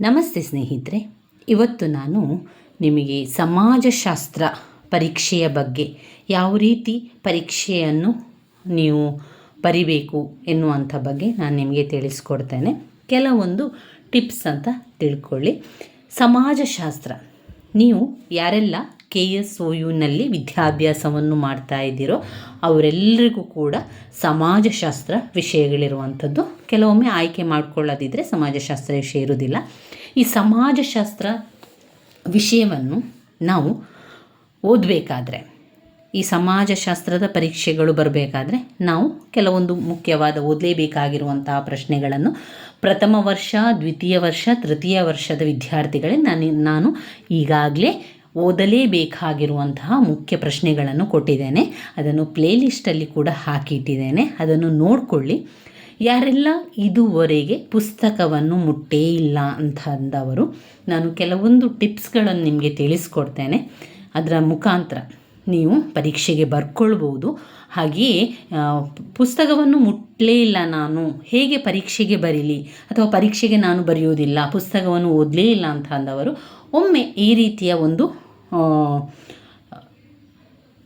ನಮಸ್ತೆ ಸ್ನೇಹಿತರೆ, ಇವತ್ತು ನಾನು ನಿಮಗೆ ಸಮಾಜಶಾಸ್ತ್ರ ಪರೀಕ್ಷೆಯ ಬಗ್ಗೆ ಯಾವ ರೀತಿ ಪರೀಕ್ಷೆಯನ್ನು ನೀವು ಬರಿಬೇಕು ಎನ್ನುವಂಥ ಬಗ್ಗೆ ನಾನು ನಿಮಗೆ ತಿಳಿಸ್ಕೊಡ್ತೇನೆ. ಕೆಲವೊಂದು ಟಿಪ್ಸ್ ಅಂತ ತಿಳ್ಕೊಳ್ಳಿ. ಸಮಾಜಶಾಸ್ತ್ರ, ನೀವು ಯಾರೆಲ್ಲ ಕೆ ಎಸ್ ಒ ಯುನಲ್ಲಿ ವಿದ್ಯಾಭ್ಯಾಸವನ್ನು ಮಾಡ್ತಾ ಇದ್ದೀರೋ ಅವರೆಲ್ಲರಿಗೂ ಕೂಡ ಸಮಾಜಶಾಸ್ತ್ರ ವಿಷಯಗಳಿರುವಂಥದ್ದು ಕೆಲವೊಮ್ಮೆ ಆಯ್ಕೆ ಮಾಡ್ಕೊಳ್ಳೋದಿದ್ದರೆ ಸಮಾಜಶಾಸ್ತ್ರ ವಿಷಯ ಇರುವುದಿಲ್ಲ. ಈ ಸಮಾಜಶಾಸ್ತ್ರ ವಿಷಯವನ್ನು ನಾವು ಓದಬೇಕಾದ್ರೆ, ಈ ಸಮಾಜಶಾಸ್ತ್ರದ ಪರೀಕ್ಷೆಗಳು ಬರಬೇಕಾದ್ರೆ ನಾವು ಕೆಲವೊಂದು ಮುಖ್ಯವಾದ ಓದಲೇಬೇಕಾಗಿರುವಂತಹ ಪ್ರಶ್ನೆಗಳನ್ನು ಪ್ರಥಮ ವರ್ಷ, ದ್ವಿತೀಯ ವರ್ಷ, ತೃತೀಯ ವರ್ಷದ ವಿದ್ಯಾರ್ಥಿಗಳೇ ನಾನು ನಾನು ಈಗಾಗಲೇ ಓದಲೇಬೇಕಾಗಿರುವಂತಹ ಮುಖ್ಯ ಪ್ರಶ್ನೆಗಳನ್ನು ಕೊಟ್ಟಿದ್ದೇನೆ. ಅದನ್ನು ಪ್ಲೇಲಿಸ್ಟಲ್ಲಿ ಕೂಡ ಹಾಕಿಟ್ಟಿದ್ದೇನೆ. ಅದನ್ನು ನೋಡಿಕೊಳ್ಳಿ. ಯಾರೆಲ್ಲ ಇದುವರೆಗೆ ಪುಸ್ತಕವನ್ನು ಮುಟ್ಟೇ ಇಲ್ಲ ಅಂತ ಅಂದವರು, ನಾನು ಕೆಲವೊಂದು ಟಿಪ್ಸ್ಗಳನ್ನು ನಿಮಗೆ ತಿಳಿಸ್ಕೊಡ್ತೇನೆ. ಅದರ ಮುಖಾಂತರ ನೀವು ಪರೀಕ್ಷೆಗೆ ಬರ್ಕೊಳ್ಬೋದು. ಹಾಗೆಯೇ ಪುಸ್ತಕವನ್ನು ಮುಟ್ಟಲೇ ಇಲ್ಲ ನಾನು, ಹೇಗೆ ಪರೀಕ್ಷೆಗೆ ಬರೀಲಿ? ಅಥವಾ ಪರೀಕ್ಷೆಗೆ ನಾನು ಬರೆಯೋದಿಲ್ಲ ಪುಸ್ತಕವನ್ನು ಓದಲೇ ಇಲ್ಲ ಅಂತ ಅಂದವರು, ಒಮ್ಮೆ ಈ ರೀತಿಯ ಒಂದು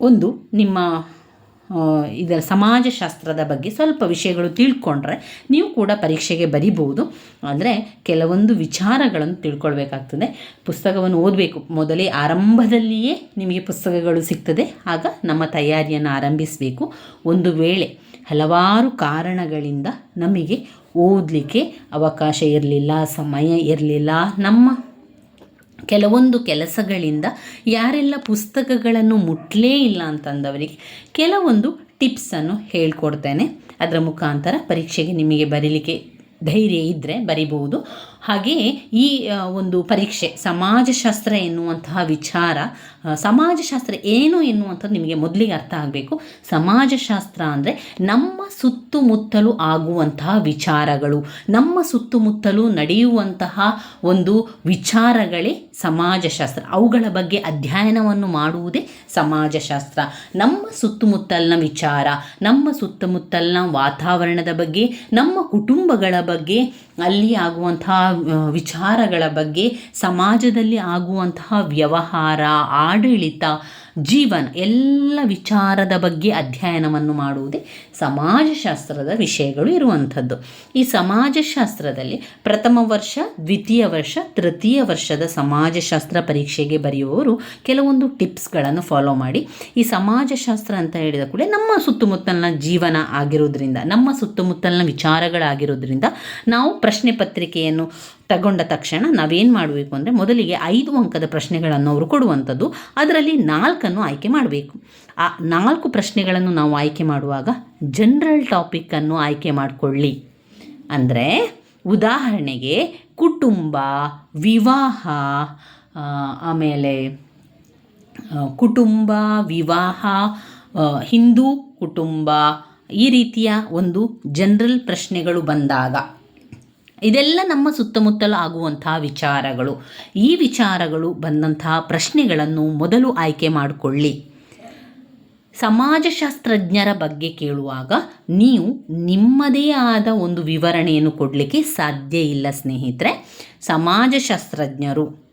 ಒಂದು ನಿಮ್ಮ ಇದರ ಸಮಾಜಶಾಸ್ತ್ರದ ಬಗ್ಗೆ ಸ್ವಲ್ಪ ವಿಷಯಗಳು ತಿಳ್ಕೊಂಡ್ರೆ ನೀವು ಕೂಡ ಪರೀಕ್ಷೆಗೆ ಬರಿಬೋದು ಅಂದರೆ ಕೆಲವೊಂದು ವಿಚಾರಗಳನ್ನು ತಿಳ್ಕೊಳ್ಬೇಕಾಗ್ತದೆ. ಪುಸ್ತಕವನ್ನು ಓದಬೇಕು. ಮೊದಲೇ ಆರಂಭದಲ್ಲಿಯೇ ನಿಮಗೆ ಪುಸ್ತಕಗಳು ಸಿಗ್ತದೆ. ಆಗ ನಮ್ಮ ತಯಾರಿಯನ್ನು ಆರಂಭಿಸಬೇಕು. ಒಂದು ವೇಳೆ ಹಲವಾರು ಕಾರಣಗಳಿಂದ ನಮಗೆ ಓದಲಿಕ್ಕೆ ಅವಕಾಶ ಇರಲಿಲ್ಲ, ಸಮಯ ಇರಲಿಲ್ಲ, ನಮ್ಮ ಕೆಲವೊಂದು ಕೆಲಸಗಳಿಂದ ಯಾರೆಲ್ಲ ಪುಸ್ತಕಗಳನ್ನು ಮುಟ್ಟಲೇ ಇಲ್ಲ ಅಂತಂದವರಿಗೆ ಕೆಲವೊಂದು ಟಿಪ್ಸನ್ನು ಹೇಳ್ಕೊಡ್ತೇನೆ. ಅದರ ಮುಖಾಂತರ ಪರೀಕ್ಷೆಗೆ ನಿಮಗೆ ಬರೀಲಿಕ್ಕೆ ಧೈರ್ಯ ಇದ್ದರೆ ಬರಿಬಹುದು. ಹಾಗೆಯೇ ಈ ಒಂದು ಪರೀಕ್ಷೆ ಸಮಾಜಶಾಸ್ತ್ರ ಎನ್ನುವಂತಹ ವಿಚಾರ ಸಮಾಜಶಾಸ್ತ್ರ ಏನು ಎನ್ನುವಂಥದ್ದು ನಿಮಗೆ ಮೊದಲಿಗೆ ಅರ್ಥ ಆಗಬೇಕು. ಸಮಾಜಶಾಸ್ತ್ರ ಅಂದರೆ ನಮ್ಮ ಸುತ್ತಮುತ್ತಲು ಆಗುವಂತಹ ವಿಚಾರಗಳು, ನಮ್ಮ ಸುತ್ತಮುತ್ತಲು ನಡೆಯುವಂತಹ ಒಂದು ವಿಚಾರಗಳೇ ಸಮಾಜಶಾಸ್ತ್ರ. ಅವುಗಳ ಬಗ್ಗೆ ಅಧ್ಯಯನವನ್ನು ಮಾಡುವುದೇ ಸಮಾಜಶಾಸ್ತ್ರ. ನಮ್ಮ ಸುತ್ತಮುತ್ತಲಿನ ವಿಚಾರ, ನಮ್ಮ ಸುತ್ತಮುತ್ತಲಿನ ವಾತಾವರಣದ ಬಗ್ಗೆ, ನಮ್ಮ ಕುಟುಂಬಗಳ ಬಗ್ಗೆ, ಅಲ್ಲಿ ಆಗುವಂತಹ ವಿಚಾರಗಳ ಬಗ್ಗೆ, ಸಮಾಜದಲ್ಲಿ ಆಗುವಂತಹ ವ್ಯವಹಾರ நாடு இழித்தா ಜೀವನ, ಎಲ್ಲ ವಿಚಾರದ ಬಗ್ಗೆ ಅಧ್ಯಯನವನ್ನು ಮಾಡುವುದೇ ಸಮಾಜಶಾಸ್ತ್ರದ ವಿಷಯಗಳು ಇರುವಂಥದ್ದು. ಈ ಸಮಾಜಶಾಸ್ತ್ರದಲ್ಲಿ ಪ್ರಥಮ ವರ್ಷ, ದ್ವಿತೀಯ ವರ್ಷ, ತೃತೀಯ ವರ್ಷದ ಸಮಾಜಶಾಸ್ತ್ರ ಪರೀಕ್ಷೆಗೆ ಬರೆಯುವವರು ಕೆಲವೊಂದು ಟಿಪ್ಸ್ಗಳನ್ನು ಫಾಲೋ ಮಾಡಿ. ಈ ಸಮಾಜಶಾಸ್ತ್ರ ಅಂತ ಹೇಳಿದ ಕೂಡ ನಮ್ಮ ಸುತ್ತಮುತ್ತಲಿನ ಜೀವನ ಆಗಿರೋದ್ರಿಂದ, ನಮ್ಮ ಸುತ್ತಮುತ್ತಲಿನ ವಿಚಾರಗಳಾಗಿರೋದ್ರಿಂದ ನಾವು ಪ್ರಶ್ನೆ ಪತ್ರಿಕೆಯನ್ನು ತಗೊಂಡ ತಕ್ಷಣ ನಾವೇನು ಮಾಡಬೇಕು ಅಂದರೆ ಮೊದಲಿಗೆ ಐದು ಅಂಕದ ಪ್ರಶ್ನೆಗಳನ್ನು ಅವರು ಕೊಡುವಂಥದ್ದು. ಅದರಲ್ಲಿ ನಾಲ್ಕನ್ನು ಆಯ್ಕೆ ಮಾಡಬೇಕು. ಆ ನಾಲ್ಕು ಪ್ರಶ್ನೆಗಳನ್ನು ನಾವು ಆಯ್ಕೆ ಮಾಡುವಾಗ ಜನರಲ್ ಟಾಪಿಕ್ಕನ್ನು ಆಯ್ಕೆ ಮಾಡಿಕೊಳ್ಳಿ. ಅಂದರೆ ಉದಾಹರಣೆಗೆ ಕುಟುಂಬ, ವಿವಾಹ ಆಮೇಲೆ ಕುಟುಂಬ, ವಿವಾಹ ಹಿಂದೂ ಕುಟುಂಬ ಈ ರೀತಿಯ ಒಂದು ಜನರಲ್ ಪ್ರಶ್ನೆಗಳು ಬಂದಾಗ ಇದೆಲ್ಲ ನಮ್ಮ ಸುತ್ತಮುತ್ತಲು ಆಗುವಂತಹ ವಿಚಾರಗಳು. ಈ ವಿಚಾರಗಳು ಬಂದಂತಹ ಪ್ರಶ್ನೆಗಳನ್ನು ಮೊದಲು ಆಯ್ಕೆ ಮಾಡಿಕೊಳ್ಳಿ. ಸಮಾಜಶಾಸ್ತ್ರಜ್ಞರ ಬಗ್ಗೆ ಕೇಳುವಾಗ ನೀವು ನಿಮ್ಮದೇ ಆದ ಒಂದು ವಿವರಣೆಯನ್ನು ಕೊಡಲಿಕ್ಕೆ ಸಾಧ್ಯ ಇಲ್ಲ ಸ್ನೇಹಿತರೆ. ಸಮಾಜಶಾಸ್ತ್ರಜ್ಞರು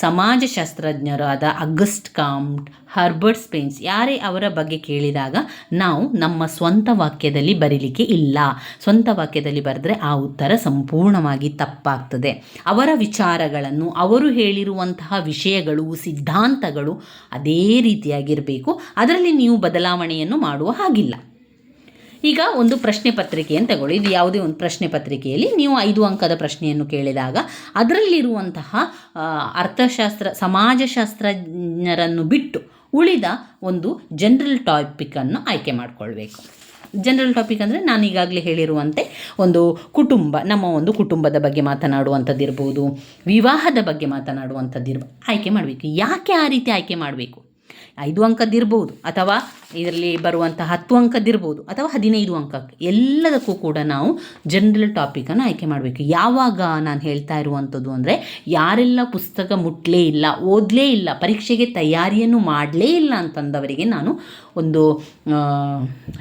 ಸಮಾಜಶಾಸ್ತ್ರಜ್ಞರಾದ ಅಗಸ್ಟ್ ಕಾಮ್ಟ್, ಹರ್ಬರ್ಟ್ ಸ್ಪೆನ್ಸ್ ಯಾರೇ ಅವರ ಬಗ್ಗೆ ಕೇಳಿದಾಗ ನಾವು ನಮ್ಮ ಸ್ವಂತ ವಾಕ್ಯದಲ್ಲಿ ಬರೀಲಿಕ್ಕೆ ಇಲ್ಲ. ಸ್ವಂತ ವಾಕ್ಯದಲ್ಲಿ ಬರೆದ್ರೆ ಆ ಉತ್ತರ ಸಂಪೂರ್ಣವಾಗಿ ತಪ್ಪಾಗ್ತದೆ. ಅವರ ವಿಚಾರಗಳನ್ನು, ಅವರು ಹೇಳಿರುವಂತಹ ವಿಷಯಗಳು, ಸಿದ್ಧಾಂತಗಳು ಅದೇ ರೀತಿಯಾಗಿರಬೇಕು. ಅದರಲ್ಲಿ ನೀವು ಬದಲಾವಣೆಯನ್ನು ಮಾಡುವ ಹಾಗಿಲ್ಲ. ಈಗ ಒಂದು ಪ್ರಶ್ನೆ ಪತ್ರಿಕೆಯನ್ನು ತಗೊಳ್ಳಿ. ಇದು ಯಾವುದೇ ಒಂದು ಪ್ರಶ್ನೆ ಪತ್ರಿಕೆಯಲ್ಲಿ ನೀವು ಐದು ಅಂಕದ ಪ್ರಶ್ನೆಯನ್ನು ಕೇಳಿದಾಗ ಅದರಲ್ಲಿರುವಂತಹ ಅರ್ಥಶಾಸ್ತ್ರ, ಸಮಾಜಶಾಸ್ತ್ರಜ್ಞರನ್ನು ಬಿಟ್ಟು ಉಳಿದ ಒಂದು ಜನರಲ್ ಟಾಪಿಕನ್ನು ಆಯ್ಕೆ ಮಾಡಿಕೊಳ್ಬೇಕು. ಜನರಲ್ ಟಾಪಿಕ್ ಅಂದರೆ ನಾನು ಈಗಾಗಲೇ ಹೇಳಿರುವಂತೆ ಒಂದು ಕುಟುಂಬ, ನಮ್ಮ ಒಂದು ಕುಟುಂಬದ ಬಗ್ಗೆ ಮಾತನಾಡುವಂಥದ್ದಿರ್ಬೋದು, ವಿವಾಹದ ಬಗ್ಗೆ ಮಾತನಾಡುವಂಥದ್ದಿರ್ಬೋದು ಆಯ್ಕೆ ಮಾಡಬೇಕು. ಯಾಕೆ ಆ ರೀತಿ ಆಯ್ಕೆ ಮಾಡಬೇಕು? ಐದು ಅಂಕದ್ದಿರ್ಬೋದು ಅಥವಾ ಇದರಲ್ಲಿ ಬರುವಂಥ ಹತ್ತು ಅಂಕದ್ದಿರ್ಬೋದು ಅಥವಾ ಹದಿನೈದು ಅಂಕ ಎಲ್ಲದಕ್ಕೂ ಕೂಡ ನಾವು ಜನರಲ್ ಟಾಪಿಕನ್ನು ಆಯ್ಕೆ ಮಾಡಬೇಕು. ಯಾವಾಗ ನಾನು ಹೇಳ್ತಾ ಇರುವಂಥದ್ದು ಅಂದರೆ, ಯಾರೆಲ್ಲ ಪುಸ್ತಕ ಮುಟ್ಟಲೇ ಇಲ್ಲ, ಓದಲೇ ಇಲ್ಲ, ಪರೀಕ್ಷೆಗೆ ತಯಾರಿಯನ್ನು ಮಾಡಲೇ ಇಲ್ಲ ಅಂತಂದವರಿಗೆ ನಾನು ಒಂದು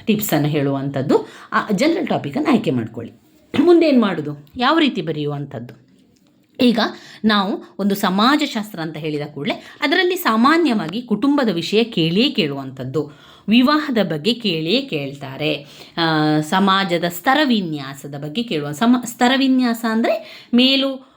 ಟಿಪ್ಸನ್ನು ಹೇಳುವಂಥದ್ದು, ಆ ಜನರಲ್ ಟಾಪಿಕನ್ನು ಆಯ್ಕೆ ಮಾಡ್ಕೊಳ್ಳಿ. ಮುಂದೇನು ಮಾಡೋದು? ಯಾವ ರೀತಿ ಬರೆಯುವಂಥದ್ದು? ಈಗ ನಾವು ಒಂದು ಸಮಾಜಶಾಸ್ತ್ರ ಅಂತ ಹೇಳಿದ ಕೂಡಲೇ ಅದರಲ್ಲಿ ಸಾಮಾನ್ಯವಾಗಿ ಕುಟುಂಬದ ವಿಷಯ ಕೇಳಿಯೇ ಕೇಳುವಂಥದ್ದು. ವಿವಾಹದ ಬಗ್ಗೆ ಕೇಳಿಯೇ ಕೇಳ್ತಾರೆ. ಸಮಾಜದ ಸ್ತರವಿನ್ಯಾಸದ ಬಗ್ಗೆ ಕೇಳುವ ಸಮ ಸ್ತರವಿನ್ಯಾಸ ಅಂದರೆ ಮೇಲು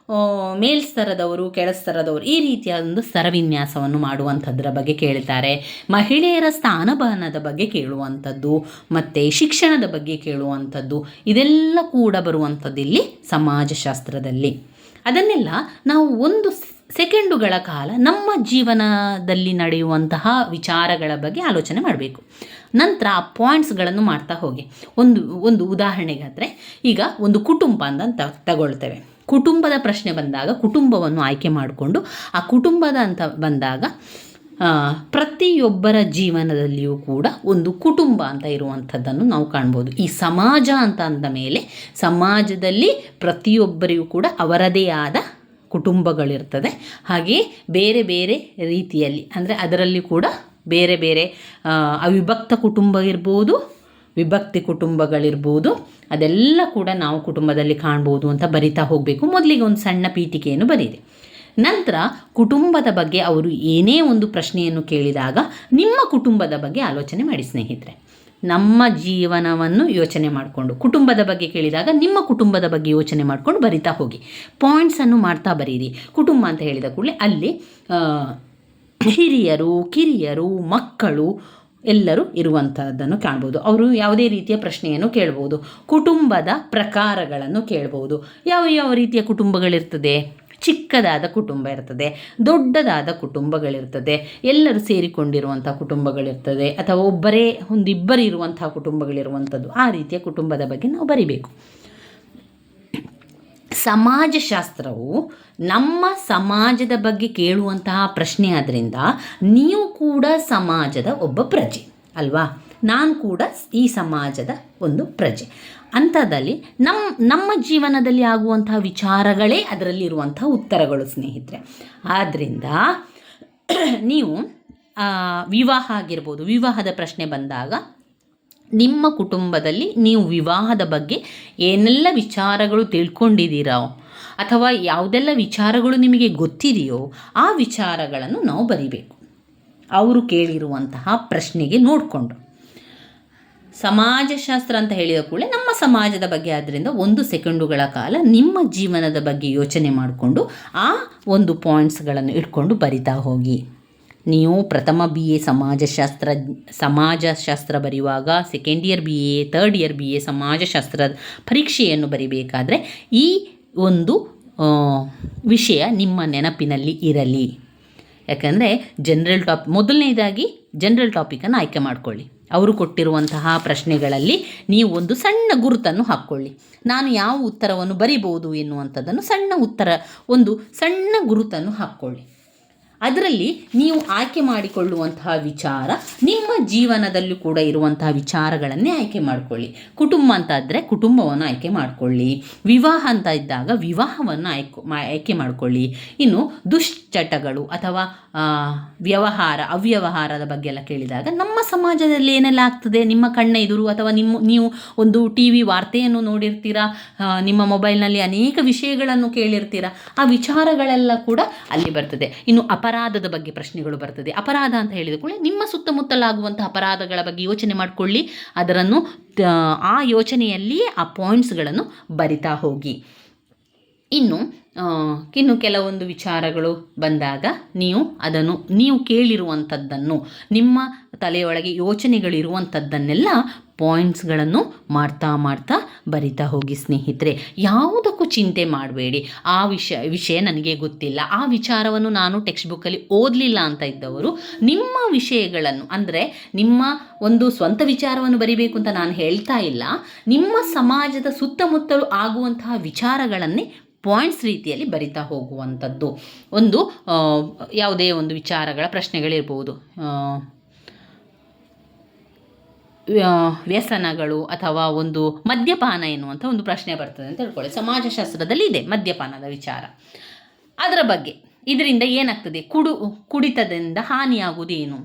ಮೇಲ್ಸ್ತರದವರು, ಕೆಳಸ್ತರದವರು ಈ ರೀತಿಯ ಒಂದು ಸ್ತರವಿನ್ಯಾಸವನ್ನು ಮಾಡುವಂಥದ್ರ ಬಗ್ಗೆ ಕೇಳ್ತಾರೆ. ಮಹಿಳೆಯರ ಸ್ಥಾನಮಾನದ ಬಗ್ಗೆ ಕೇಳುವಂಥದ್ದು, ಮತ್ತು ಶಿಕ್ಷಣದ ಬಗ್ಗೆ ಕೇಳುವಂಥದ್ದು, ಇದೆಲ್ಲ ಕೂಡ ಬರುವಂಥದ್ದು ಇಲ್ಲಿ ಸಮಾಜಶಾಸ್ತ್ರದಲ್ಲಿ. ಅದನ್ನೆಲ್ಲ ನಾವು ಒಂದು ಸೆಕೆಂಡುಗಳ ಕಾಲ ನಮ್ಮ ಜೀವನದಲ್ಲಿ ನಡೆಯುವಂತಹ ವಿಚಾರಗಳ ಬಗ್ಗೆ ಆಲೋಚನೆ ಮಾಡಬೇಕು. ನಂತರ ಆ ಪಾಯಿಂಟ್ಸ್ಗಳನ್ನು ಮಾಡ್ತಾ ಹೋಗಿ. ಒಂದು ಒಂದು ಉದಾಹರಣೆಗಾದರೆ ಈಗ ಒಂದು ಕುಟುಂಬ ಅಂತ ತಗೊಳ್ತೇವೆ. ಕುಟುಂಬದ ಪ್ರಶ್ನೆ ಬಂದಾಗ ಕುಟುಂಬವನ್ನು ಆಯ್ಕೆ ಮಾಡಿಕೊಂಡು ಆ ಕುಟುಂಬದ ಅಂತ ಬಂದಾಗ ಪ್ರತಿಯೊಬ್ಬರ ಜೀವನದಲ್ಲಿಯೂ ಕೂಡ ಒಂದು ಕುಟುಂಬ ಅಂತ ಇರುವಂಥದ್ದನ್ನು ನಾವು ಕಾಣ್ಬೋದು. ಈ ಸಮಾಜ ಅಂತ ಅಂದ ಮೇಲೆ ಸಮಾಜದಲ್ಲಿ ಪ್ರತಿಯೊಬ್ಬರಿಗೂ ಕೂಡ ಅವರದೇ ಆದ ಕುಟುಂಬಗಳಿರ್ತದೆ. ಹಾಗೆಯೇ ಬೇರೆ ಬೇರೆ ರೀತಿಯಲ್ಲಿ, ಅಂದರೆ ಅದರಲ್ಲಿ ಕೂಡ ಬೇರೆ ಬೇರೆ ಅವಿಭಕ್ತ ಕುಟುಂಬ ಇರ್ಬೋದು, ವಿಭಕ್ತಿ ಕುಟುಂಬಗಳಿರ್ಬೋದು, ಅದೆಲ್ಲ ಕೂಡ ನಾವು ಕುಟುಂಬದಲ್ಲಿ ಕಾಣ್ಬೋದು ಅಂತ ಬರಿತಾ ಹೋಗಬೇಕು. ಮೊದಲಿಗೆ ಒಂದು ಸಣ್ಣ ಪೀಠಿಕೆಯನ್ನು ಬರೀರಿ. ನಂತರ ಕುಟುಂಬದ ಬಗ್ಗೆ ಅವರು ಏನೇ ಒಂದು ಪ್ರಶ್ನೆಯನ್ನು ಕೇಳಿದಾಗ ನಿಮ್ಮ ಕುಟುಂಬದ ಬಗ್ಗೆ ಆಲೋಚನೆ ಮಾಡಿ ಸ್ನೇಹಿತರೆ. ನಮ್ಮ ಜೀವನವನ್ನು ಯೋಚನೆ ಮಾಡಿಕೊಂಡು, ಕುಟುಂಬದ ಬಗ್ಗೆ ಕೇಳಿದಾಗ ನಿಮ್ಮ ಕುಟುಂಬದ ಬಗ್ಗೆ ಯೋಚನೆ ಮಾಡಿಕೊಂಡು ಬರಿತಾ ಹೋಗಿ. ಪಾಯಿಂಟ್ಸನ್ನು ಮಾಡ್ತಾ ಬರೀರಿ. ಕುಟುಂಬ ಅಂತ ಹೇಳಿದ ಕೂಡಲೇ ಅಲ್ಲಿ ಹಿರಿಯರು, ಕಿರಿಯರು, ಮಕ್ಕಳು ಎಲ್ಲರೂ ಇರುವಂಥದ್ದನ್ನು ಕಾಣ್ಬೋದು. ಅವರು ಯಾವುದೇ ರೀತಿಯ ಪ್ರಶ್ನೆಯನ್ನು ಕೇಳ್ಬೋದು. ಕುಟುಂಬದ ಪ್ರಕಾರಗಳನ್ನು ಕೇಳ್ಬೋದು. ಯಾವ ಯಾವ ರೀತಿಯ ಕುಟುಂಬಗಳಿರ್ತದೆ? ಚಿಕ್ಕದಾದ ಕುಟುಂಬ ಇರ್ತದೆ, ದೊಡ್ಡದಾದ ಕುಟುಂಬಗಳಿರ್ತದೆ, ಎಲ್ಲರೂ ಸೇರಿಕೊಂಡಿರುವಂಥ ಕುಟುಂಬಗಳಿರ್ತದೆ, ಅಥವಾ ಒಬ್ಬರೇ ಒಂದಿಬ್ಬರು ಇರುವಂತಹ ಕುಟುಂಬಗಳಿರುವಂಥದ್ದು, ಆ ರೀತಿಯ ಕುಟುಂಬದ ಬಗ್ಗೆ ನಾವು ಬರಿಬೇಕು. ಸಮಾಜಶಾಸ್ತ್ರವು ನಮ್ಮ ಸಮಾಜದ ಬಗ್ಗೆ ಕೇಳುವಂತಹ ಪ್ರಶ್ನೆ ಆದ್ದರಿಂದ ನೀವು ಕೂಡ ಸಮಾಜದ ಒಬ್ಬ ಪ್ರಜೆ, ಅಲ್ವಾ? ನಾನು ಕೂಡ ಈ ಸಮಾಜದ ಒಂದು ಪ್ರಜೆ. ಅಂಥದ್ದಲ್ಲಿ ನಮ್ಮ ನಮ್ಮ ಜೀವನದಲ್ಲಿ ಆಗುವಂತಹ ವಿಚಾರಗಳೇ ಅದರಲ್ಲಿರುವಂತಹ ಉತ್ತರಗಳು ಸ್ನೇಹಿತರೆ. ಆದ್ದರಿಂದ ನೀವು ವಿವಾಹ ಆಗಿರ್ಬೋದು, ವಿವಾಹದ ಪ್ರಶ್ನೆ ಬಂದಾಗ ನಿಮ್ಮ ಕುಟುಂಬದಲ್ಲಿ ನೀವು ವಿವಾಹದ ಬಗ್ಗೆ ಏನೆಲ್ಲ ವಿಚಾರಗಳು ತಿಳ್ಕೊಂಡಿದ್ದೀರೋ ಅಥವಾ ಯಾವುದೆಲ್ಲ ವಿಚಾರಗಳು ನಿಮಗೆ ಗೊತ್ತಿದೆಯೋ ಆ ವಿಚಾರಗಳನ್ನು ನಾವು ಬರಿಬೇಕು. ಅವರು ಕೇಳಿರುವಂತಹ ಪ್ರಶ್ನೆಗೆ ನೋಡಿಕೊಂಡು. ಸಮಾಜಶಾಸ್ತ್ರ ಅಂತ ಹೇಳಿದ ಕೂಡಲೇ ನಮ್ಮ ಸಮಾಜದ ಬಗ್ಗೆ ಆದ್ದರಿಂದ ಒಂದು ಸೆಕೆಂಡುಗಳ ಕಾಲ ನಿಮ್ಮ ಜೀವನದ ಬಗ್ಗೆ ಯೋಚನೆ ಮಾಡಿಕೊಂಡು ಆ ಒಂದು ಪಾಯಿಂಟ್ಸ್ಗಳನ್ನು ಇಟ್ಕೊಂಡು ಬರಿತಾ ಹೋಗಿ. ನೀವು ಪ್ರಥಮ ಬಿ ಎ ಸಮಾಜಶಾಸ್ತ್ರ ಸಮಾಜಶಾಸ್ತ್ರ ಬರೆಯುವಾಗ second year B A third year B A ಸಮಾಜಶಾಸ್ತ್ರ ಪರೀಕ್ಷೆಯನ್ನು ಬರಿಬೇಕಾದ್ರೆ ಈ ಒಂದು ವಿಷಯ ನಿಮ್ಮ ನೆನಪಿನಲ್ಲಿ ಇರಲಿ. ಯಾಕಂದರೆ ಜನರಲ್ ಟಾಪ್ ಮೊದಲನೇದಾಗಿ ಜನರಲ್ ಟಾಪಿಕನ್ನು ಆಯ್ಕೆ ಮಾಡಿಕೊಳ್ಳಿ. ಅವರು ಕೊಟ್ಟಿರುವಂತಹ ಪ್ರಶ್ನೆಗಳಲ್ಲಿ ನೀವು ಒಂದು ಸಣ್ಣ ಗುರುತನ್ನು ಹಾಕ್ಕೊಳ್ಳಿ. ನಾನು ಯಾವ ಉತ್ತರವನ್ನು ಬರಿಬೋದು ಎನ್ನುವಂಥದ್ದನ್ನು ಸಣ್ಣ ಉತ್ತರ, ಒಂದು ಸಣ್ಣ ಗುರುತನ್ನು ಹಾಕ್ಕೊಳ್ಳಿ. ಅದರಲ್ಲಿ ನೀವು ಆಯ್ಕೆ ಮಾಡಿಕೊಳ್ಳುವಂತಹ ವಿಚಾರ, ನಿಮ್ಮ ಜೀವನದಲ್ಲೂ ಕೂಡ ಇರುವಂತಹ ವಿಚಾರಗಳನ್ನೇ ಆಯ್ಕೆ ಮಾಡಿಕೊಳ್ಳಿ. ಕುಟುಂಬ ಅಂತ ಇದ್ದರೆ ಕುಟುಂಬವನ್ನು ಆಯ್ಕೆ ಮಾಡಿಕೊಳ್ಳಿ. ವಿವಾಹ ಅಂತ ಇದ್ದಾಗ ವಿವಾಹವನ್ನು ಆಯ್ಕೆ ಆಯ್ಕೆ ಮಾಡಿಕೊಳ್ಳಿ. ಇನ್ನು ದುಶ್ಚಟಗಳು ಅಥವಾ ವ್ಯವಹಾರ, ಅವ್ಯವಹಾರದ ಬಗ್ಗೆ ಎಲ್ಲ ಕೇಳಿದಾಗ ನಮ್ಮ ಸಮಾಜದಲ್ಲಿ ಏನೆಲ್ಲ ಆಗ್ತದೆ? ನಿಮ್ಮ ಕಣ್ಣ ಎದುರು ಅಥವಾ ನಿಮ್ಮ, ನೀವು ಒಂದು ಟಿ ವಿ ವಾರ್ತೆಯನ್ನು ನೋಡಿರ್ತೀರಾ? ನಿಮ್ಮ ಮೊಬೈಲ್ನಲ್ಲಿ ಅನೇಕ ವಿಷಯಗಳನ್ನು ಕೇಳಿರ್ತೀರಾ? ಆ ವಿಚಾರಗಳೆಲ್ಲ ಕೂಡ ಅಲ್ಲಿ ಬರ್ತದೆ. ಇನ್ನು ಅಪರಾಧದ ಬಗ್ಗೆ ಪ್ರಶ್ನೆಗಳು ಬರ್ತದೆ. ಅಪರಾಧ ಅಂತ ಹೇಳಿದ ಕೂಡಲೇ ನಿಮ್ಮ ಸುತ್ತಮುತ್ತಲಾಗುವಂಥ ಅಪರಾಧಗಳ ಬಗ್ಗೆ ಯೋಚನೆ ಮಾಡಿಕೊಳ್ಳಿ. ಅದರನ್ನು, ಆ ಯೋಚನೆಯಲ್ಲಿಯೇ ಆ ಪಾಯಿಂಟ್ಸ್ಗಳನ್ನು ಬರಿತಾ ಹೋಗಿ. ಇನ್ನು ಇನ್ನು ಕೆಲವೊಂದು ವಿಚಾರಗಳು ಬಂದಾಗ ನೀವು ಅದನ್ನು, ನೀವು ಕೇಳಿರುವಂಥದ್ದನ್ನು, ನಿಮ್ಮ ತಲೆಯೊಳಗೆ ಯೋಚನೆಗಳಿರುವಂಥದ್ದನ್ನೆಲ್ಲ ಪಾಯಿಂಟ್ಸ್ಗಳನ್ನು ಮಾಡ್ತಾ ಮಾಡ್ತಾ ಬರಿತಾ ಹೋಗಿ ಸ್ನೇಹಿತರೆ. ಯಾವುದಕ್ಕೂ ಚಿಂತೆ ಮಾಡಬೇಡಿ. ಆ ವಿಷಯ ವಿಷಯ ನನಗೆ ಗೊತ್ತಿಲ್ಲ. ಆ ವಿಚಾರವನ್ನು ನಾನು ಟೆಕ್ಸ್ಟ್ ಬುಕ್ಕಲ್ಲಿ ಓದಲಿಲ್ಲ ಅಂತ ಇದ್ದವರು, ನಿಮ್ಮ ವಿಷಯಗಳನ್ನು, ಅಂದರೆ ನಿಮ್ಮ ಒಂದು ಸ್ವಂತ ವಿಚಾರವನ್ನು ಬರಿಬೇಕು ಅಂತ ನಾನು ಹೇಳ್ತಾ ಇಲ್ಲ, ನಿಮ್ಮ ಸಮಾಜದ ಸುತ್ತಮುತ್ತಲು ಆಗುವಂತಹ ವಿಚಾರಗಳನ್ನೇ ಪಾಯಿಂಟ್ಸ್ ರೀತಿಯಲ್ಲಿ ಬರಿತಾ ಹೋಗುವಂಥದ್ದು. ಒಂದು ಯಾವುದೇ ಒಂದು ವಿಚಾರಗಳ, ಪ್ರಶ್ನೆಗಳಿರ್ಬೋದು. ವ್ಯಸನಗಳು ಅಥವಾ ಒಂದು ಮದ್ಯಪಾನ ಎನ್ನುವಂಥ ಒಂದು ಪ್ರಶ್ನೆ ಬರ್ತದೆ ಅಂತ ತಿಳ್ಕೊಳ್ಳಿ. ಸಮಾಜಶಾಸ್ತ್ರದಲ್ಲಿ ಇದೆ ಮದ್ಯಪಾನದ ವಿಚಾರ. ಅದರ ಬಗ್ಗೆ, ಇದರಿಂದ ಏನಾಗ್ತದೆ? ಕುಡು, ಕುಡಿತದಿಂದ ಹಾನಿಯಾಗುವುದೇನು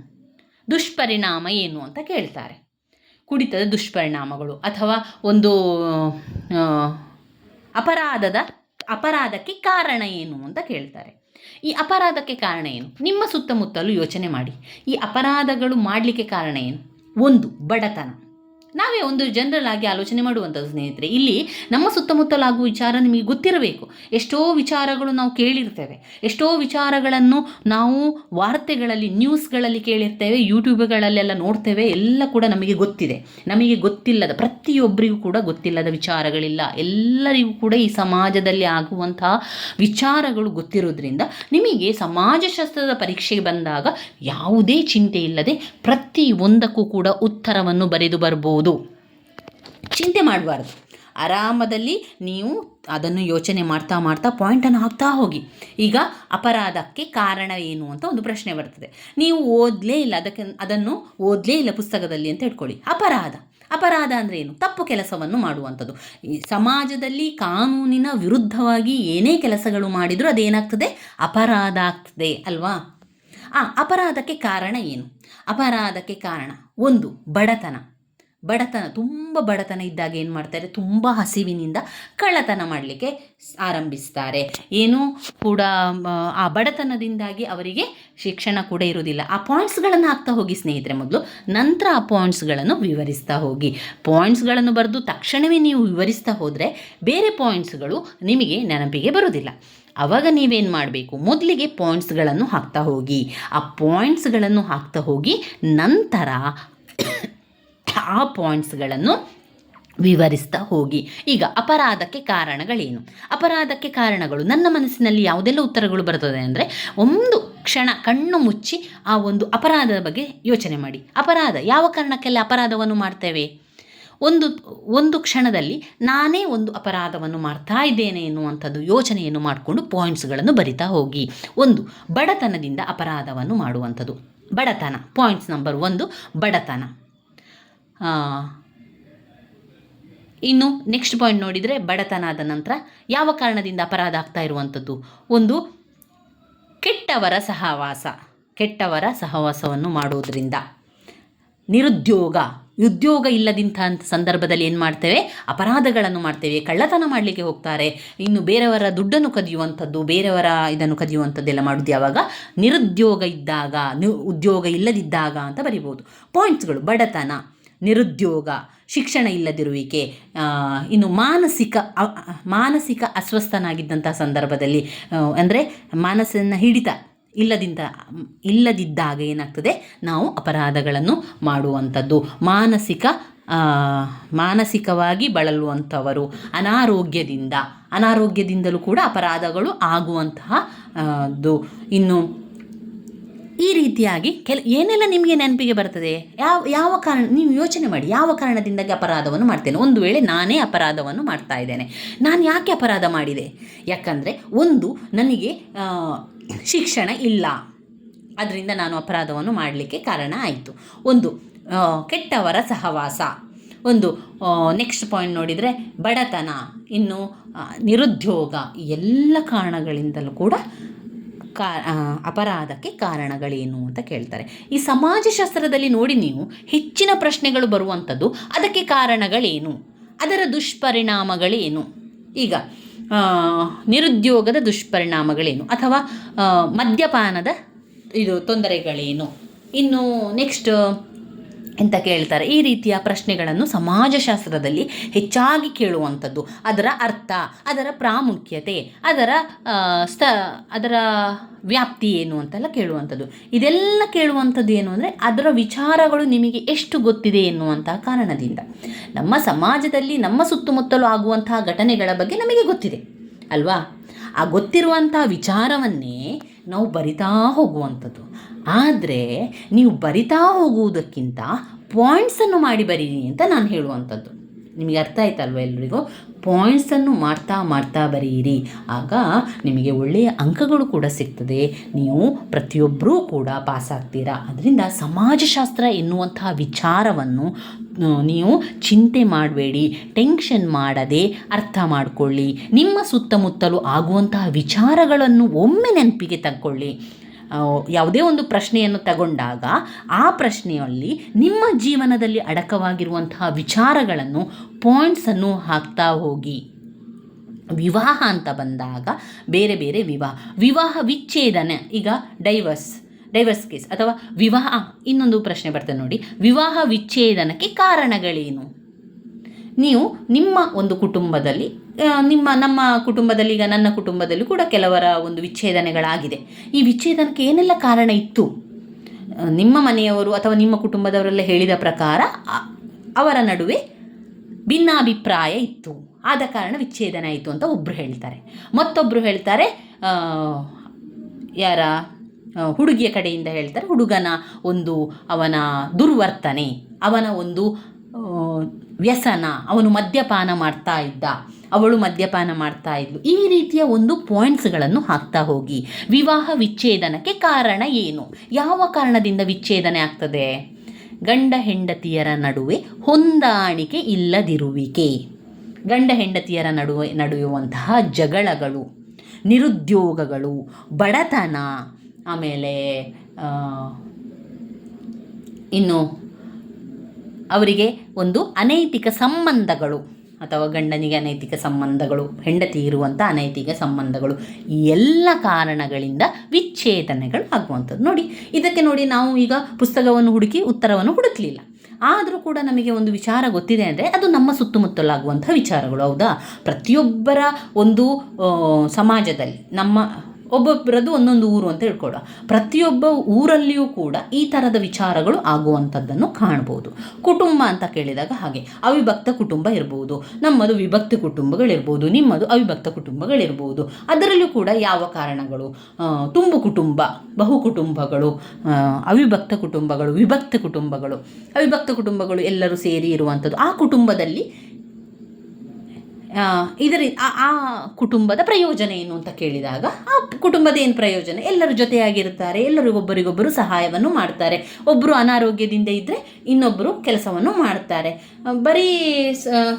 ದುಷ್ಪರಿಣಾಮ ಏನು ಅಂತ ಕೇಳ್ತಾರೆ. ಕುಡಿತದ ದುಷ್ಪರಿಣಾಮಗಳು ಅಥವಾ ಒಂದು ಅಪರಾಧದ ಅಪರಾಧಕ್ಕೆ ಕಾರಣ ಏನು ಅಂತ ಕೇಳ್ತಾರೆ. ಈ ಅಪರಾಧಕ್ಕೆ ಕಾರಣ ಏನು? ನಿಮ್ಮ ಸುತ್ತಮುತ್ತಲು ಯೋಚನೆ ಮಾಡಿ. ಈ ಅಪರಾಧಗಳು ಮಾಡಲಿಕ್ಕೆ ಕಾರಣ ಏನು? ಒಂದು, ಬಡತನ. ನಾವೇ ಒಂದು ಜನರಲ್ ಆಗಿ ಆಲೋಚನೆ ಮಾಡುವಂಥದ್ದು ಸ್ನೇಹಿತರೆ. ಇಲ್ಲಿ ನಮ್ಮ ಸುತ್ತಮುತ್ತಲಾಗುವ ವಿಚಾರ ನಿಮಗೆ ಗೊತ್ತಿರಬೇಕು. ಎಷ್ಟೋ ವಿಚಾರಗಳು ನಾವು ಕೇಳಿರ್ತೇವೆ. ಎಷ್ಟೋ ವಿಚಾರಗಳನ್ನು ನಾವು ವಾರ್ತೆಗಳಲ್ಲಿ ನ್ಯೂಸ್ಗಳಲ್ಲಿ ಕೇಳಿರ್ತೇವೆ ಯೂಟ್ಯೂಬ್ಗಳಲ್ಲೆಲ್ಲ ನೋಡ್ತೇವೆ, ಎಲ್ಲ ಕೂಡ ನಮಗೆ ಗೊತ್ತಿದೆ. ನಮಗೆ ಗೊತ್ತಿಲ್ಲದ, ಪ್ರತಿಯೊಬ್ಬರಿಗೂ ಕೂಡ ಗೊತ್ತಿಲ್ಲದ ವಿಚಾರಗಳಿಲ್ಲ. ಎಲ್ಲರಿಗೂ ಕೂಡ ಈ ಸಮಾಜದಲ್ಲಿ ಆಗುವಂತಹ ವಿಚಾರಗಳು ಗೊತ್ತಿರೋದ್ರಿಂದ ನಿಮಗೆ ಸಮಾಜಶಾಸ್ತ್ರದ ಪರೀಕ್ಷೆಗೆ ಬಂದಾಗ ಯಾವುದೇ ಚಿಂತೆ ಇಲ್ಲದೆ ಪ್ರತಿ ಒಂದಕ್ಕೂ ಕೂಡ ಉತ್ತರವನ್ನು ಬರೆದು ಬರ್ಬೋದು. ಚಿಂತೆ ಮಾಡಬಾರ್ದು. ಆರಾಮದಲ್ಲಿ ನೀವು ಅದನ್ನು ಯೋಚನೆ ಮಾಡ್ತಾ ಮಾಡ್ತಾ ಪಾಯಿಂಟನ್ನು ಹಾಕ್ತಾ ಹೋಗಿ. ಈಗ ಅಪರಾಧಕ್ಕೆ ಕಾರಣ ಏನು ಅಂತ ಒಂದು ಪ್ರಶ್ನೆ ಬರ್ತದೆ. ನೀವು ಓದಲೇ ಇಲ್ಲ, ಅದಕ್ಕೆ ಅದನ್ನು ಓದಲೇ ಇಲ್ಲ ಪುಸ್ತಕದಲ್ಲಿ ಅಂತ ಇಟ್ಕೊಳ್ಳಿ ಅಪರಾಧ. ಅಪರಾಧ ಅಂದರೆ ಏನು? ತಪ್ಪು ಕೆಲಸವನ್ನು ಮಾಡುವಂಥದ್ದು. ಈ ಸಮಾಜದಲ್ಲಿ ಕಾನೂನಿನ ವಿರುದ್ಧವಾಗಿ ಏನೇ ಕೆಲಸಗಳು ಮಾಡಿದರೂ ಅದೇನಾಗ್ತದೆ? ಅಪರಾಧ ಆಗ್ತದೆ, ಅಲ್ವಾ? ಆ, ಅಪರಾಧಕ್ಕೆ ಕಾರಣ ಏನು? ಅಪರಾಧಕ್ಕೆ ಕಾರಣ ಒಂದು, ಬಡತನ. ಬಡತನ, ತುಂಬ ಬಡತನ ಇದ್ದಾಗ ಏನು ಮಾಡ್ತಾರೆ? ತುಂಬ ಹಸಿವಿನಿಂದ ಕಳ್ಳತನ ಮಾಡಲಿಕ್ಕೆ ಆರಂಭಿಸ್ತಾರೆ. ಏನು ಕೂಡ ಆ ಬಡತನದಿಂದಾಗಿ ಅವರಿಗೆ ಶಿಕ್ಷಣ ಕೂಡ ಇರುವುದಿಲ್ಲ. ಆ ಪಾಯಿಂಟ್ಸ್ಗಳನ್ನು ಹಾಕ್ತಾ ಹೋಗಿ ಸ್ನೇಹಿತರೆ ಮೊದಲು, ನಂತರ ಆ ಪಾಯಿಂಟ್ಸ್ಗಳನ್ನು ವಿವರಿಸ್ತಾ ಹೋಗಿ. ಪಾಯಿಂಟ್ಸ್ಗಳನ್ನು ಬರೆದು ತಕ್ಷಣವೇ ನೀವು ವಿವರಿಸ್ತಾ ಹೋದರೆ ಬೇರೆ ಪಾಯಿಂಟ್ಸ್ಗಳು ನಿಮಗೆ ನೆನಪಿಗೆ ಬರೋದಿಲ್ಲ ಅವಾಗ ನೀವೇನು ಮಾಡಬೇಕು? ಮೊದಲಿಗೆ ಪಾಯಿಂಟ್ಸ್ಗಳನ್ನು ಹಾಕ್ತಾ ಹೋಗಿ. ಆ ಪಾಯಿಂಟ್ಸ್ಗಳನ್ನು ಹಾಕ್ತಾ ಹೋಗಿ ನಂತರ ಆ ಪಾಯಿಂಟ್ಸ್ಗಳನ್ನು ವಿವರಿಸ್ತಾ ಹೋಗಿ. ಈಗ ಅಪರಾಧಕ್ಕೆ ಕಾರಣಗಳೇನು? ಅಪರಾಧಕ್ಕೆ ಕಾರಣಗಳು. ನನ್ನ ಮನಸ್ಸಿನಲ್ಲಿ ಯಾವುದೆಲ್ಲ ಉತ್ತರಗಳು ಬರ್ತದೆ ಅಂದರೆ ಒಂದು ಕ್ಷಣ ಕಣ್ಣು ಮುಚ್ಚಿ ಆ ಒಂದು ಅಪರಾಧದ ಬಗ್ಗೆ ಯೋಚನೆ ಮಾಡಿ. ಅಪರಾಧ, ಯಾವ ಕಾರಣಕ್ಕೆಲ್ಲ ಅಪರಾಧವನ್ನು ಮಾಡ್ತೇವೆ? ಒಂದು ಒಂದು ಕ್ಷಣದಲ್ಲಿ ನಾನೇ ಒಂದು ಅಪರಾಧವನ್ನು ಮಾಡ್ತಾ ಇದ್ದೇನೆ ಎನ್ನುವಂಥದ್ದು ಯೋಚನೆಯನ್ನು ಮಾಡಿಕೊಂಡು ಪಾಯಿಂಟ್ಸ್ಗಳನ್ನು ಬರಿತಾ ಹೋಗಿ. ಒಂದು, ಬಡತನದಿಂದ ಅಪರಾಧವನ್ನು ಮಾಡುವಂಥದ್ದು. ಬಡತನ ಪಾಯಿಂಟ್ಸ್ ನಂಬರ್ ಒಂದು, ಬಡತನ. ಇನ್ನು ನೆಕ್ಸ್ಟ್ ಪಾಯಿಂಟ್ ನೋಡಿದರೆ ಬಡತನ ಆದ ನಂತರ ಯಾವ ಕಾರಣದಿಂದ ಅಪರಾಧ ಆಗ್ತಾ ಇರುವಂಥದ್ದು? ಒಂದು, ಕೆಟ್ಟವರ ಸಹವಾಸ, ಕೆಟ್ಟವರ ಸಹವಾಸವನ್ನು ಮಾಡುವುದರಿಂದ. ನಿರುದ್ಯೋಗ, ಉದ್ಯೋಗ ಇಲ್ಲದಿಂಥ ಸಂದರ್ಭದಲ್ಲಿ ಏನು ಮಾಡ್ತೇವೆ? ಅಪರಾಧಗಳನ್ನು ಮಾಡ್ತೇವೆ. ಕಳ್ಳತನ ಮಾಡಲಿಕ್ಕೆ ಹೋಗ್ತಾರೆ. ಇನ್ನು ಬೇರೆಯವರ ದುಡ್ಡನ್ನು ಕದಿಯುವಂಥದ್ದು, ಬೇರೆಯವರ ಇದನ್ನು ಕದಿಯುವಂಥದ್ದೆಲ್ಲ ಮಾಡೋದು ಯಾವಾಗ? ನಿರುದ್ಯೋಗ ಇದ್ದಾಗ ಉದ್ಯೋಗ ಇಲ್ಲದಿದ್ದಾಗ ಅಂತ ಬರಿಬೋದು. ಪಾಯಿಂಟ್ಸ್ಗಳು ಬಡತನ. ನಿರುದ್ಯೋಗ, ಶಿಕ್ಷಣ ಇಲ್ಲದಿರುವಿಕೆ ಇನ್ನು ಮಾನಸಿಕ ಮಾನಸಿಕ ಅಸ್ವಸ್ಥನಾಗಿದ್ದಂಥ ಸಂದರ್ಭದಲ್ಲಿ ಅಂದರೆ ಮನಸ್ಸನ್ನು ಹಿಡಿತ ಇಲ್ಲದಿಂದ, ಇಲ್ಲದಿದ್ದಾಗ ಏನಾಗ್ತದೆ? ನಾವು ಅಪರಾಧಗಳನ್ನು ಮಾಡುವಂಥದ್ದು. ಮಾನಸಿಕ ಮಾನಸಿಕವಾಗಿ ಬಳಲುವಂಥವರು. ಅನಾರೋಗ್ಯದಿಂದ, ಅನಾರೋಗ್ಯದಿಂದಲೂ ಕೂಡ ಅಪರಾಧಗಳು ಆಗುವಂತಹ ಇನ್ನು ಈ ರೀತಿಯಾಗಿ ಕೆಲ, ಏನೆಲ್ಲ ನಿಮಗೆ ನೆನಪಿಗೆ ಬರ್ತದೆ? ಯಾವ ಯಾವ ಕಾರಣ, ನೀವು ಯೋಚನೆ ಮಾಡಿ, ಯಾವ ಕಾರಣದಿಂದಾಗಿ ಅಪರಾಧವನ್ನು ಮಾಡ್ತೇನೆ? ಒಂದು ವೇಳೆ ನಾನೇ ಅಪರಾಧವನ್ನು ಮಾಡ್ತಾ ಇದ್ದೇನೆ. ನಾನು ಯಾಕೆ ಅಪರಾಧ ಮಾಡಿದೆ? ಯಾಕಂದರೆ ಒಂದು, ನನಗೆ ಶಿಕ್ಷಣ ಇಲ್ಲ. ಅದರಿಂದ ನಾನು ಅಪರಾಧವನ್ನು ಮಾಡಲಿಕ್ಕೆ ಕಾರಣ ಆಯಿತು. ಒಂದು ಕೆಟ್ಟವರ ಸಹವಾಸ. ಒಂದು ನೆಕ್ಸ್ಟ್ ಪಾಯಿಂಟ್ ನೋಡಿದರೆ ಬಡತನ, ಇನ್ನು ನಿರುದ್ಯೋಗ ಎಲ್ಲ ಕಾರಣಗಳಿಂದಲೂ ಕೂಡ ಕಾ ಅಪರಾಧಕ್ಕೆ ಕಾರಣಗಳೇನು ಅಂತ ಕೇಳ್ತಾರೆ. ಈ ಸಮಾಜಶಾಸ್ತ್ರದಲ್ಲಿ ನೋಡಿ ನೀವು ಹೆಚ್ಚಿನ ಪ್ರಶ್ನೆಗಳು ಬರುವಂಥದ್ದು ಅದಕ್ಕೆ ಕಾರಣಗಳೇನು? ಅದರ ದುಷ್ಪರಿಣಾಮಗಳೇನು? ಈಗ ನಿರುದ್ಯೋಗದ ದುಷ್ಪರಿಣಾಮಗಳೇನು? ಅಥವಾ ಮದ್ಯಪಾನದ ಇದು ತೊಂದರೆಗಳೇನು? ಇನ್ನು ನೆಕ್ಸ್ಟ್ ಅಂತ ಕೇಳ್ತಾರೆ. ಈ ರೀತಿಯ ಪ್ರಶ್ನೆಗಳನ್ನು ಸಮಾಜಶಾಸ್ತ್ರದಲ್ಲಿ ಹೆಚ್ಚಾಗಿ ಕೇಳುವಂಥದ್ದು. ಅದರ ಅರ್ಥ, ಅದರ ಪ್ರಾಮುಖ್ಯತೆ, ಅದರ ಸ್ಥ, ಅದರ ವ್ಯಾಪ್ತಿ ಏನು ಅಂತೆಲ್ಲ ಕೇಳುವಂಥದ್ದು. ಇದೆಲ್ಲ ಕೇಳುವಂಥದ್ದು ಏನು ಅಂದರೆ ಅದರ ವಿಚಾರಗಳು ನಿಮಗೆ ಎಷ್ಟು ಗೊತ್ತಿದೆ ಎನ್ನುವಂತಹ ಕಾರಣದಿಂದ. ನಮ್ಮ ಸಮಾಜದಲ್ಲಿ, ನಮ್ಮ ಸುತ್ತಮುತ್ತಲು ಆಗುವಂತಹ ಘಟನೆಗಳ ಬಗ್ಗೆ ನಮಗೆ ಗೊತ್ತಿದೆ. ಅಲ್ವಾ? ಆ ಗೊತ್ತಿರುವಂಥ ವಿಚಾರವನ್ನೇ ನಾವು ಬರಿತಾ ಹೋಗುವಂಥದ್ದು. ಆದರೆ ನೀವು ಬರಿತಾ ಹೋಗುವುದಕ್ಕಿಂತ ಪಾಯಿಂಟ್ಸನ್ನು ಮಾಡಿ ಬರೀರಿ ಅಂತ ನಾನು ಹೇಳುವಂಥದ್ದು. ನಿಮಗೆ ಅರ್ಥ ಆಯ್ತಲ್ವ ಎಲ್ರಿಗೂ? ಪಾಯಿಂಟ್ಸನ್ನು ಮಾಡ್ತಾ ಮಾಡ್ತಾ ಬರೆಯಿರಿ ಆಗ ನಿಮಗೆ ಒಳ್ಳೆಯ ಅಂಕಗಳು ಕೂಡ ಸಿಗ್ತದೆ. ನೀವು ಪ್ರತಿಯೊಬ್ಬರೂ ಕೂಡ ಪಾಸ್ ಆಗ್ತೀರಾ. ಅದರಿಂದ ಸಮಾಜಶಾಸ್ತ್ರ ಎನ್ನುವಂತಹ ವಿಚಾರವನ್ನು ನೀವು ಚಿಂತೆ ಮಾಡಬೇಡಿ ಟೆನ್ಷನ್ ಮಾಡದೆ ಅರ್ಥ ಮಾಡಿಕೊಳ್ಳಿ. ನಿಮ್ಮ ಸುತ್ತಮುತ್ತಲು ಆಗುವಂತಹ ವಿಚಾರಗಳನ್ನು ಒಮ್ಮೆ ನೆನಪಿಗೆ ತಗೊಳ್ಳಿ ಯಾವುದೇ ಒಂದು ಪ್ರಶ್ನೆಯನ್ನು ತಗೊಂಡಾಗ ಆ ಪ್ರಶ್ನೆಯಲ್ಲಿ ನಿಮ್ಮ ಜೀವನದಲ್ಲಿ ಅಡಕವಾಗಿರುವಂತಹ ವಿಚಾರಗಳನ್ನು ಪಾಯಿಂಟ್ಸನ್ನು ಹಾಕ್ತಾ ಹೋಗಿ. ವಿವಾಹ ಅಂತ ಬಂದಾಗ ಬೇರೆ ಬೇರೆ ವಿವಾಹ. ವಿವಾಹ ವಿಚ್ಛೇದನ, ಈಗ ಡೈವರ್ಸ್ ಡೈವರ್ಸ್ ಕೇಸ್ ಅಥವಾ ವಿವಾಹ, ಇನ್ನೊಂದು ಪ್ರಶ್ನೆ ಬರ್ತದೆ ನೋಡಿ. ವಿವಾಹ ವಿಚ್ಛೇದನಕ್ಕೆ ಕಾರಣಗಳೇನು? ನೀವು ನಿಮ್ಮ ಒಂದು ಕುಟುಂಬದಲ್ಲಿ ನಿಮ್ಮ, ನಮ್ಮ ಕುಟುಂಬದಲ್ಲಿ ಈಗ ನನ್ನ ಕುಟುಂಬದಲ್ಲಿ ಕೂಡ ಕೆಲವರ ಒಂದು ವಿಚ್ಛೇದನೆಗಳಾಗಿದೆ. ಈ ವಿಚ್ಛೇದನಕ್ಕೆ ಏನೆಲ್ಲ ಕಾರಣ ಇತ್ತು? ನಿಮ್ಮ ಮನೆಯವರು ಅಥವಾ ನಿಮ್ಮ ಕುಟುಂಬದವರೆಲ್ಲ ಹೇಳಿದ ಪ್ರಕಾರ ಅವರ ನಡುವೆ ಭಿನ್ನಾಭಿಪ್ರಾಯ ಇತ್ತು. ಆದ ಕಾರಣ ವಿಚ್ಛೇದನ ಆಯಿತು ಅಂತ ಒಬ್ಬರು ಹೇಳ್ತಾರೆ. ಮತ್ತೊಬ್ಬರು ಹೇಳ್ತಾರೆ ಯಾರ ಹುಡುಗಿಯ ಕಡೆಯಿಂದ ಹೇಳ್ತಾರೆ, ಹುಡುಗನ ಒಂದು ಅವನ ದುರ್ವರ್ತನೆ, ಅವನ ಒಂದು ವ್ಯಸನ, ಅವನು ಮದ್ಯಪಾನ ಮಾಡ್ತಾ ಇದ್ದ. ಅವಳು ಮದ್ಯಪಾನ ಮಾಡ್ತಾ ಇದ್ಲು. ಈ ರೀತಿಯ ಒಂದು ಪಾಯಿಂಟ್ಸ್ಗಳನ್ನು ಹಾಕ್ತಾ ಹೋಗಿ. ವಿವಾಹ ವಿಚ್ಛೇದನಕ್ಕೆ ಕಾರಣ ಏನು? ಯಾವ ಕಾರಣದಿಂದ ವಿಚ್ಛೇದನೆ ಆಗ್ತದೆ? ಗಂಡ ಹೆಂಡತಿಯರ ನಡುವೆ ಹೊಂದಾಣಿಕೆ ಇಲ್ಲದಿರುವಿಕೆ. ಗಂಡ ಹೆಂಡತಿಯರ ನಡುವೆ ನಡೆಯುವಂತಹ ಜಗಳಗಳು, ನಿರುದ್ಯೋಗಗಳು, ಬಡತನ, ಆಮೇಲೆ ಇನ್ನು ಅವರಿಗೆ ಒಂದು ಅನೈತಿಕ ಸಂಬಂಧಗಳು. ಅಥವಾ ಗಂಡನಿಗೆ ಅನೈತಿಕ ಸಂಬಂಧಗಳು, ಹೆಂಡತಿ ಇರುವಂಥ ಅನೈತಿಕ ಸಂಬಂಧಗಳು, ಈ ಎಲ್ಲ ಕಾರಣಗಳಿಂದ ವಿಚ್ಛೇದನೆಗಳು ಆಗುವಂಥದ್ದು. ನೋಡಿ, ಇದಕ್ಕೆ ನೋಡಿ ನಾವು ಈಗ ಪುಸ್ತಕವನ್ನು ಹುಡುಕಿ ಉತ್ತರವನ್ನು ಹುಡುಕಲಿಲ್ಲ. ಆದರೂ ಕೂಡ ನಮಗೆ ಒಂದು ವಿಚಾರ ಗೊತ್ತಿದೆ ಅಂದರೆ ಅದು ನಮ್ಮ ಸುತ್ತಮುತ್ತಲಾಗುವಂಥ ವಿಚಾರಗಳು, ಹೌದಾ? ಪ್ರತಿಯೊಬ್ಬರ ಒಂದು ಸಮಾಜದಲ್ಲಿ ನಮ್ಮ ಒಬ್ಬೊಬ್ಬರದ್ದು ಒಂದೊಂದು ಊರು ಅಂತ ಹೇಳ್ಕೊಳ್ಳೋ ಪ್ರತಿಯೊಬ್ಬ ಊರಲ್ಲಿಯೂ ಕೂಡ ಈ ಥರದ ವಿಚಾರಗಳು ಆಗುವಂಥದ್ದನ್ನು ಕಾಣ್ಬೋದು. ಕುಟುಂಬ ಅಂತ ಕೇಳಿದಾಗ ಹಾಗೆ, ಅವಿಭಕ್ತ ಕುಟುಂಬ ಇರ್ಬೋದು, ನಮ್ಮದು ವಿಭಕ್ತ ಕುಟುಂಬಗಳಿರ್ಬೋದು, ನಿಮ್ಮದು ಅವಿಭಕ್ತ ಕುಟುಂಬಗಳಿರ್ಬೋದು, ಅದರಲ್ಲೂ ಕೂಡ ಯಾವ ಕಾರಣಗಳು? ತುಂಬು ಕುಟುಂಬ, ಬಹು ಕುಟುಂಬಗಳು ಅವಿಭಕ್ತ ಕುಟುಂಬಗಳು, ವಿಭಕ್ತ ಕುಟುಂಬಗಳು, ಅವಿಭಕ್ತ ಕುಟುಂಬಗಳು ಎಲ್ಲರೂ ಸೇರಿ ಇರುವಂಥದ್ದು ಆ ಕುಟುಂಬದಲ್ಲಿ ಇದರ ಆ ಕುಟುಂಬದ ಪ್ರಯೋಜನ ಏನು ಅಂತ ಕೇಳಿದಾಗ, ಆ ಕುಟುಂಬದ ಏನು ಪ್ರಯೋಜನ? ಎಲ್ಲರೂ ಜೊತೆಯಾಗಿರ್ತಾರೆ ಎಲ್ಲರೂ ಒಬ್ಬರಿಗೊಬ್ಬರು ಸಹಾಯವನ್ನು ಮಾಡ್ತಾರೆ. ಒಬ್ಬರು ಅನಾರೋಗ್ಯದಿಂದ ಇದ್ದರೆ ಇನ್ನೊಬ್ಬರು ಕೆಲಸವನ್ನು ಮಾಡ್ತಾರೆ. ಬರೀ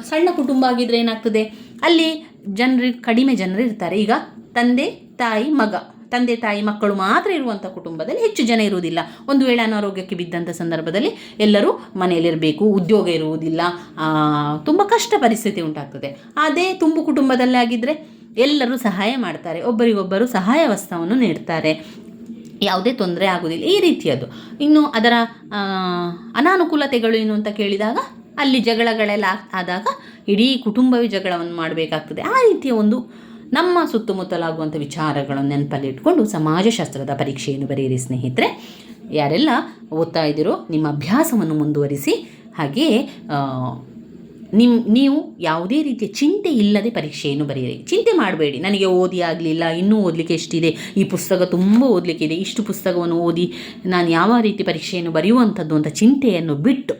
ಸಣ್ಣ ಕುಟುಂಬ ಆಗಿದ್ರೆ ಏನಾಗ್ತದೆ? ಅಲ್ಲಿ ಜನರು ಕಡಿಮೆ ಜನರು ಇರ್ತಾರೆ ಈಗ ತಂದೆ, ತಾಯಿ, ಮಗ. ತಂದೆ ತಾಯಿ ಮಕ್ಕಳು ಮಾತ್ರ ಇರುವಂಥ ಕುಟುಂಬದಲ್ಲಿ ಹೆಚ್ಚು ಜನ ಇರುವುದಿಲ್ಲ. ಒಂದು ವೇಳೆ ಅನಾರೋಗ್ಯಕ್ಕೆ ಬಿದ್ದಂಥ ಸಂದರ್ಭದಲ್ಲಿ ಎಲ್ಲರೂ ಮನೆಯಲ್ಲಿರಬೇಕು, ಉದ್ಯೋಗ ಇರುವುದಿಲ್ಲ ತುಂಬ ಕಷ್ಟ ಪರಿಸ್ಥಿತಿ ಉಂಟಾಗ್ತದೆ. ಅದೇ ತುಂಬು ಕುಟುಂಬದಲ್ಲಿ ಆಗಿದ್ದರೆ ಎಲ್ಲರೂ ಸಹಾಯ ಮಾಡ್ತಾರೆ, ಒಬ್ಬರಿಗೊಬ್ಬರು ಸಹಾಯ ವಸ್ತವನ್ನು ನೀಡ್ತಾರೆ. ಯಾವುದೇ ತೊಂದರೆ ಆಗೋದಿಲ್ಲ ಈ ರೀತಿಯದು. ಇನ್ನು ಅದರ ಅನಾನುಕೂಲತೆಗಳು ಏನು ಅಂತ ಕೇಳಿದಾಗ ಅಲ್ಲಿ ಜಗಳಗಳೆಲ್ಲ ಆದಾಗ ಇಡೀ ಕುಟುಂಬವೇ ಜಗಳವನ್ನು ಮಾಡಬೇಕಾಗ್ತದೆ. ಆ ರೀತಿಯ ಒಂದು ನಮ್ಮ ಸುತ್ತಮುತ್ತಲಾಗುವಂಥ ವಿಚಾರಗಳನ್ನು ನೆನಪಲ್ಲಿ ಇಟ್ಕೊಂಡು ಸಮಾಜಶಾಸ್ತ್ರದ ಪರೀಕ್ಷೆಯನ್ನು ಬರೆಯಿರಿ, ಸ್ನೇಹಿತರೆ. ಯಾರೆಲ್ಲ ಓದ್ತಾ ಇದ್ದೀರೋ, ನಿಮ್ಮ ಅಭ್ಯಾಸವನ್ನು ಮುಂದುವರಿಸಿ ಹಾಗೆಯೇ ನಿಮ್ಮ ನೀವು ಯಾವುದೇ ರೀತಿಯ ಚಿಂತೆ ಇಲ್ಲದೆ ಪರೀಕ್ಷೆಯನ್ನು ಬರೆಯಿರಿ. ಚಿಂತೆ ಮಾಡಬೇಡಿ. ನನಗೆ ಓದಿ ಆಗಲಿಲ್ಲ, ಇನ್ನೂ ಓದಲಿಕ್ಕೆ ಎಷ್ಟಿದೆ? ಈ ಪುಸ್ತಕ ತುಂಬ ಇದೆ ಇಷ್ಟು ಪುಸ್ತಕವನ್ನು ಓದಿ, ನಾನು ಯಾವ ರೀತಿ ಪರೀಕ್ಷೆಯನ್ನು ಬರೆಯುವಂಥದ್ದು ಅಂತ ಚಿಂತೆಯನ್ನು ಬಿಟ್ಟು,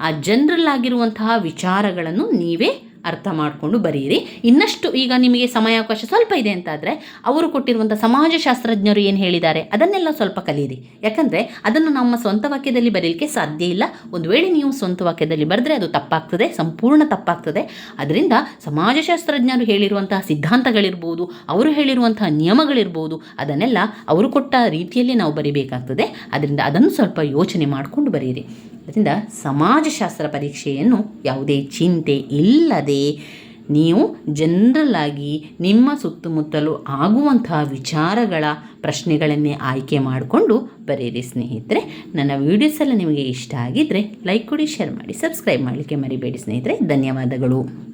ಆ ಜನರಲ್ ಆಗಿರುವಂತಹ ವಿಚಾರಗಳನ್ನು ನೀವೇ ಅರ್ಥ ಮಾಡಿಕೊಂಡು ಬರೀರಿ. ಇನ್ನಷ್ಟು ಈಗ ನಿಮಗೆ ಸಮಯಾವಕಾಶ ಸ್ವಲ್ಪ ಇದೆ ಅಂತಾದರೆ, ಅವರು ಕೊಟ್ಟಿರುವಂಥ ಸಮಾಜಶಾಸ್ತ್ರಜ್ಞರು ಏನು ಹೇಳಿದ್ದಾರೆ? ಅದನ್ನೆಲ್ಲ ಸ್ವಲ್ಪ ಕಲಿಯಿರಿ ಯಾಕಂದರೆ, ಅದನ್ನು ನಮ್ಮ ಸ್ವಂತ ವಾಕ್ಯದಲ್ಲಿ ಬರೀಲಿಕ್ಕೆ ಸಾಧ್ಯ ಇಲ್ಲ. ಒಂದು ವೇಳೆ ನೀವು ಸ್ವಂತ ವಾಕ್ಯದಲ್ಲಿ ಬರೆದ್ರೆ ಅದು ತಪ್ಪಾಗ್ತದೆ, ಸಂಪೂರ್ಣ ತಪ್ಪಾಗ್ತದೆ. ಅದರಿಂದ ಸಮಾಜಶಾಸ್ತ್ರಜ್ಞರು ಹೇಳಿರುವಂತಹ ಸಿದ್ಧಾಂತಗಳಿರ್ಬೋದು, ಅವರು ಹೇಳಿರುವಂತಹ ನಿಯಮಗಳಿರ್ಬೋದು, ಅದನ್ನೆಲ್ಲ ಅವರು ಕೊಟ್ಟ ರೀತಿಯಲ್ಲಿ ನಾವು ಬರಿಬೇಕಾಗ್ತದೆ. ಅದರಿಂದ ಅದನ್ನು ಸ್ವಲ್ಪ ಯೋಚನೆ ಮಾಡಿಕೊಂಡು ಬರೀರಿ. ಅದರಿಂದ ಸಮಾಜಶಾಸ್ತ್ರ ಪರೀಕ್ಷೆಯನ್ನು ಯಾವುದೇ ಚಿಂತೆ ಇಲ್ಲದೆ ನೀವು ಜನರಲ್ ಆಗಿ ನಿಮ್ಮ ಸುತ್ತಮುತ್ತಲು ಆಗುವಂತಹ ವಿಚಾರಗಳ ಪ್ರಶ್ನೆಗಳನ್ನೇ ಆಯ್ಕೆ ಮಾಡಿಕೊಂಡು ಬರೀರಿ ಸ್ನೇಹಿತರೆ. ನನ್ನ ವೀಡಿಯೋಸ್ ನಿಮಗೆ ಇಷ್ಟ ಆಗಿದ್ದರೆ ಲೈಕ್ ಕೊಡಿ ಶೇರ್ ಮಾಡಿ ಸಬ್ಸ್ಕ್ರೈಬ್ ಮಾಡಲಿಕ್ಕೆ ಮರಿಬೇಡಿ ಸ್ನೇಹಿತರೆ. ಧನ್ಯವಾದಗಳು.